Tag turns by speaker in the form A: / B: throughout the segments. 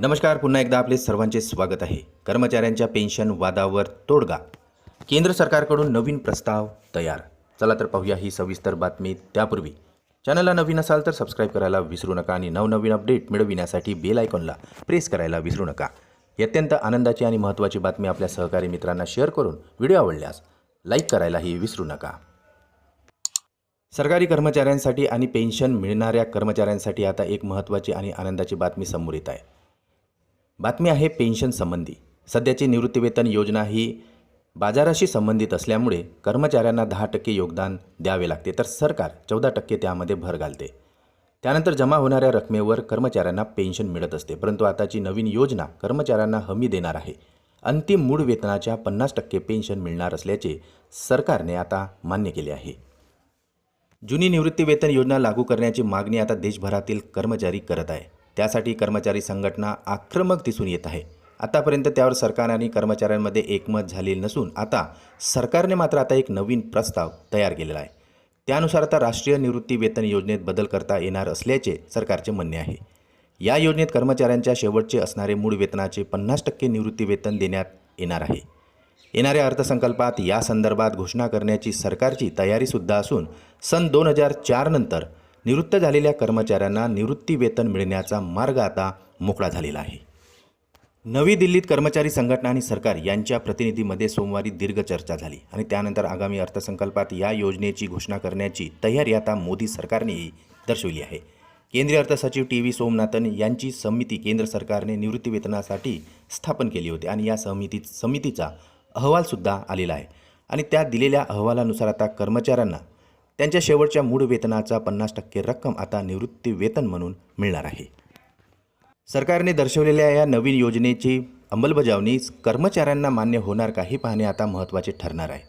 A: नमस्कार पुन्हा एकदा आपले सर्वांचे स्वागत आहे. कर्मचाऱ्यांच्या पेन्शन वादावर तोडगा. केंद्र सरकारकडून नवीन प्रस्ताव तयार. चला तर पाहूया ही सविस्तर बातमी त्यापूर्वी. चॅनलला नवीन असाल तर सबस्क्राईब करायला विसरू नका आणि नवनवीन अपडेट मिळविण्यासाठी बेल आयकॉनला प्रेस करायला विसरू नका. अत्यंत आनंदाची आणि महत्त्वाची बातमी आपल्या सहकारी मित्रांना शेअर करून व्हिडिओ आवडल्यास लाईक करायलाही विसरू नका. सरकारी कर्मचाऱ्यांसाठी आणि पेन्शन मिळणाऱ्या कर्मचाऱ्यांसाठी आता एक महत्त्वाची आणि आनंदाची बातमी समोर येत आहे. बातमी आहे पेन्शन संबंधी. सध्याची निवृत्तीवेतन योजना ही बाजाराशी संबंधित असल्यामुळे कर्मचाऱ्यांना दहा टक्के योगदान द्यावे लागते तर सरकार चौदा टक्के त्यामध्ये भर घालते. त्यानंतर जमा होणाऱ्या रकमेवर कर्मचाऱ्यांना पेन्शन मिळत असते परंतु आताची नवीन योजना कर्मचाऱ्यांना हमी देणार आहे. अंतिम मूळ वेतनाच्या पन्नास टक्के पेन्शन मिळणार असल्याचे सरकारने आता मान्य केले आहे. जुनी निवृत्तीवेतन योजना लागू करण्याची मागणी आता देशभरातील कर्मचारी करत आहे. त्यासाठी कर्मचारी संघटना आक्रमक दिसून येत आहे. आतापर्यंत त्यावर सरकार आणि कर्मचाऱ्यांमध्ये एकमत झालेलं नसून आता सरकारने मात्र आता एक नवीन प्रस्ताव तयार केलेला आहे. त्यानुसार आता राष्ट्रीय निवृत्ती वेतन योजनेत बदल करता येणार असल्याचे सरकारचे म्हणणे आहे. या योजनेत कर्मचाऱ्यांच्या शेवटचे असणारे मूळ वेतनाचे पन्नास टक्के निवृत्ती वेतन देण्यात येणार आहे. येणाऱ्या अर्थसंकल्पात या संदर्भात घोषणा करण्याची सरकारची तयारीसुद्धा असून सन दोन हजार चारनंतर निवृत्त झालेल्या कर्मचाऱ्यांना निवृत्ती वेतन मिळण्याचा मार्ग आता मोकळा झालेला आहे. नवी दिल्लीत कर्मचारी संघटना आणि सरकार यांच्या प्रतिनिधीमध्ये सोमवारी दीर्घ चर्चा झाली आणि त्यानंतर आगामी अर्थसंकल्पात या योजनेची घोषणा करण्याची तयारी आता मोदी सरकारनेही दर्शवली आहे. केंद्रीय अर्थसचिव टी व्ही सोमनाथन यांची समिती केंद्र सरकारने निवृत्तीवेतनासाठी स्थापन केली होती आणि या समिती समितीचा अहवालसुद्धा आलेला आहे. आणि त्या दिलेल्या अहवालानुसार आता कर्मचाऱ्यांना त्यांच्या शेवटच्या मूळ वेतनाचा पन्नास टक्के रक्कम आता निवृत्ती वेतन म्हणून मिळणार आहे. सरकारने दर्शवलेल्या या नवीन योजनेची अंमलबजावणी कर्मचाऱ्यांना मान्य होणार का हे पाहणे आता महत्त्वाचे ठरणार आहे.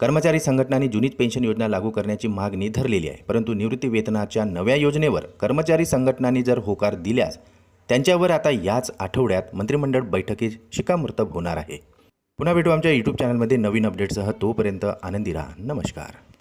A: कर्मचारी संघटनांनी जुनीच पेन्शन योजना लागू करण्याची मागणी धरलेली आहे परंतु निवृत्ती वेतनाच्या नव्या योजनेवर कर्मचारी संघटनांनी जर होकार दिल्यास त्यांच्यावर आता याच आठवड्यात मंत्रिमंडळ बैठकीत शिक्कामोर्तब होणार आहे. पुन्हा भेटू आमच्या यूट्यूब चॅनलमध्ये नवीन अपडेटसह तोपर्यंत आनंदी राहा. नमस्कार.